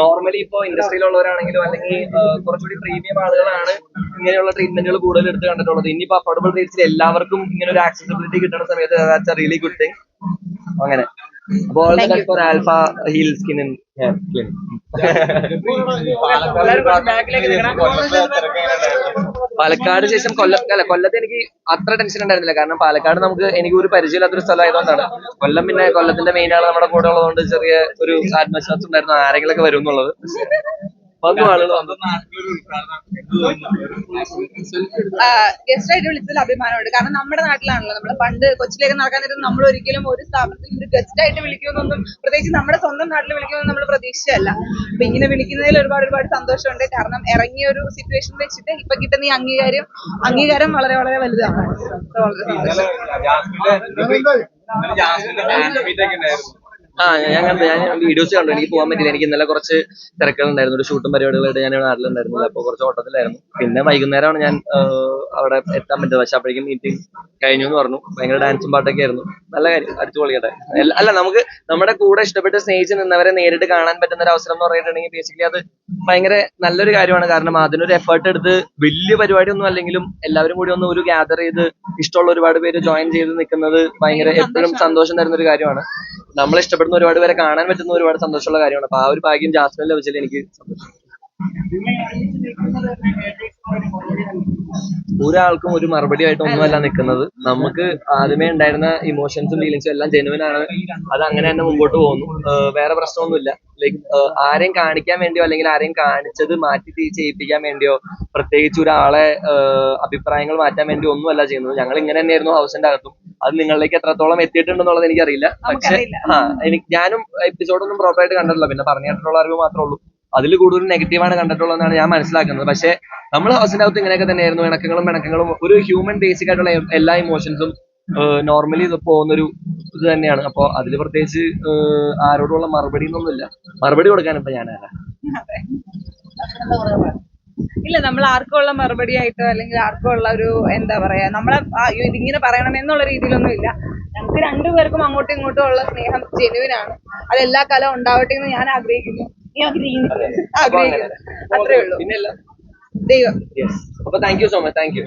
Normally ഇപ്പോ ഇൻഡസ്ട്രിയിലുള്ളവരാണെങ്കിലും അല്ലെങ്കിൽ കുറച്ചുകൂടി പ്രീമിയം ആളുകളാണ് ഇങ്ങനെയുള്ള ട്രീറ്റ്മെന്റുകൾ കൂടുതൽ എടുത്ത് കണ്ടിട്ടുള്ളത്. ഇനിയിപ്പോ അഫോർഡബിൾ റേറ്റ്സിൽ എല്ലാവർക്കും ഇങ്ങനെ ഒരു ആക്സസിബിലിറ്റി കിട്ടുന്ന സമയത്ത് that's a really good thing അങ്ങനെ. അപ്പോൾ all the best for alpha heal skin and hair clinic Palakkad ശേഷം കൊല്ലം അല്ല കൊല്ലത്ത് എനിക്ക് അത്ര ടെൻഷൻ ഉണ്ടായിരുന്നില്ല. കാരണം പാലക്കാട് നമുക്ക് എനിക്ക് ഒരു പരിചയമില്ലാത്തൊരു സ്ഥലം ആയതുകൊണ്ടാണ് കൊല്ലം പിന്നെ കൊല്ലത്തിന്റെ മെയിൻ ആൾ നമ്മുടെ കൂടെ ഉള്ളതുകൊണ്ട് ചെറിയ ഒരു ആത്മവിശ്വാസം ഉണ്ടായിരുന്നു. ആരെങ്കിലൊക്കെ വരും എന്നുള്ളത്. ഗസ്റ്റ് ആയിട്ട് വിളിച്ചതിൽ അഭിമാനമുണ്ട്. കാരണം നമ്മുടെ നാട്ടിലാണല്ലോ നമ്മൾ പണ്ട് കൊച്ചിലേക്ക് നടക്കാൻ നേരം നമ്മൾ ഒരിക്കലും ഒരു സ്ഥാപനത്തിൽ ഒരു ഗസ്റ്റ് ആയിട്ട് വിളിക്കുമെന്നൊന്നും പ്രത്യേകിച്ച് നമ്മുടെ സ്വന്തം നാട്ടിൽ വിളിക്കുമെന്ന് നമ്മൾ പ്രതീക്ഷയല്ല അപ്പൊ ഇങ്ങനെ വിളിക്കുന്നതിൽ ഒരുപാട് ഒരുപാട് സന്തോഷമുണ്ട്. കാരണം ഇറങ്ങിയ ഒരു സിറ്റുവേഷൻ വെച്ചിട്ട് ഇപ്പൊ കിട്ടുന്ന ഈ അംഗീകാരം അംഗീകാരം വളരെ വളരെ വലുതാണ്. വളരെ സന്തോഷം. ആ ഞാൻ കണ്ടു. ഞാൻ വീഡിയോസ് കണ്ടു. എനിക്ക് പോകാൻ പറ്റില്ല എനിക്ക് ഇന്നലെ കുറച്ച് തിരക്കുകളുണ്ടായിരുന്നു. ഒരു ഷൂട്ടും പരിപാടികളായിട്ട് ഞാൻ നാട്ടിലുണ്ടായിരുന്നില്ല അപ്പോൾ കുറച്ച് ഓട്ടത്തിലായിരുന്നു. പിന്നെ വൈകുന്നേരമാണ് ഞാൻ അവിടെ എത്താൻ പറ്റുന്നത് പക്ഷെ അപ്പോഴേക്കും മീറ്റിംഗ് കഴിഞ്ഞു എന്ന് പറഞ്ഞു. ഭയങ്കര ഡാൻസും പാട്ടൊക്കെ ആയിരുന്നു. നല്ല കാര്യം. അടിച്ചു പൊളിക്കട്ടെ അല്ല നമുക്ക് നമ്മുടെ കൂടെ ഇഷ്ടപ്പെട്ട് സ്നേഹിച്ച് നിന്നവരെ നേരിട്ട് കാണാൻ പറ്റുന്ന ഒരു അവസരം എന്ന് പറഞ്ഞിട്ടുണ്ടെങ്കിൽ ബേസിക്കലി അത് ഭയങ്കര നല്ലൊരു കാര്യമാണ്. കാരണം അതിനൊരു എഫേർട്ട് എടുത്ത് വലിയ പരിപാടി ഒന്നും അല്ലെങ്കിലും എല്ലാവരും കൂടി ഒന്ന് ഒരു ഗ്യാദർ ചെയ്ത് ഇഷ്ടമുള്ള ഒരുപാട് പേര് ജോയിൻ ചെയ്ത് നിൽക്കുന്നത് ഭയങ്കര എപ്പോഴും സന്തോഷം തരുന്ന ഒരു കാര്യമാണ്. നമ്മൾ ഇഷ്ടപ്പെടുന്ന ഒരുപാട് പേരെ കാണാൻ പറ്റുന്ന ഒരുപാട് സന്തോഷമുള്ള കാര്യമാണ്. അപ്പൊ ആ ഒരു ഭാഗ്യം ജാസ്മിൻ ലഭിച്ചതിൽ എനിക്ക് സന്തോഷം. ഒരാൾക്കും ഒരു മറുപടി ആയിട്ട് ഒന്നുമല്ല നിൽക്കുന്നത് നമുക്ക് ആദ്യമേ ഉണ്ടായിരുന്ന ഇമോഷൻസും ഫീലിങ്സും എല്ലാം ജെനുവൻ ആണ്. അത് അങ്ങനെ തന്നെ മുമ്പോട്ട് പോകുന്നു. വേറെ പ്രശ്നമൊന്നുമില്ല. ലൈക് ആരെയും കാണിക്കാൻ വേണ്ടിയോ അല്ലെങ്കിൽ ആരെയും കാണിച്ചത് മാറ്റി ചെയ്യിപ്പിക്കാൻ വേണ്ടിയോ പ്രത്യേകിച്ച് ഒരാളെ അഭിപ്രായങ്ങൾ മാറ്റാൻ വേണ്ടി ഒന്നുമല്ല ചെയ്യുന്നത്. ഞങ്ങൾ ഇങ്ങനെ തന്നെയായിരുന്നു ഹൗസിന്റെ അകത്തും. അത് നിങ്ങളിലേക്ക് എത്രത്തോളം എത്തിയിട്ടുണ്ടെന്നുള്ളത് എനിക്കറിയില്ല. പക്ഷെ ആ എനിക്ക് ഞാനും എപ്പിസോഡൊന്നും പ്രോപ്പറായിട്ട് കണ്ടിട്ടില്ല. പിന്നെ പറഞ്ഞു കേട്ടിട്ടുള്ള അറിവ് മാത്രമേ ഉള്ളൂ. അതിൽ കൂടുതൽ നെഗറ്റീവാണ് കണ്ടിട്ടുള്ളതെന്നാണ് ഞാൻ മനസ്സിലാക്കുന്നത്. പക്ഷേ നമ്മൾ ഹൗസിന്റെ അകത്ത് ഇങ്ങനെയൊക്കെ തന്നെയായിരുന്നു. ഇണക്കങ്ങളും പിണക്കങ്ങളും ഒരു ഹ്യൂമൻ ബേസിക് ആയിട്ടുള്ള എല്ലാ ഇമോഷൻസും നോർമലി ഇത് പോകുന്നൊരു ഇത് തന്നെയാണ്. അപ്പൊ അതിൽ പ്രത്യേകിച്ച് ആരോടുള്ള മറുപടി ഒന്നുമില്ല മറുപടി കൊടുക്കാൻ ഇപ്പൊ ഞാനല്ല ഇല്ല നമ്മൾ ആർക്കും ഉള്ള മറുപടി ആയിട്ടോ അല്ലെങ്കിൽ ആർക്കും ഉള്ള ഒരു എന്താ പറയാ നമ്മളെ ഇതിങ്ങനെ പറയണം എന്നുള്ള രീതിയിലൊന്നും ഇല്ല. ഞങ്ങൾക്ക് രണ്ടുപേർക്കും അങ്ങോട്ടും ഇങ്ങോട്ടും ഉള്ള സ്നേഹം ജെനുവിനാണ് അത് എല്ലാ കാലവും ഉണ്ടാവട്ടെ എന്ന് ഞാൻ ആഗ്രഹിക്കുന്നു. ആഗ്രഹിക്കുന്നു. ആഗ്രഹിക്കുന്നു. അത്രേ ഉള്ളൂ. പിന്നെ അല്ല ദൈവം അപ്പൊ thank you so much thank you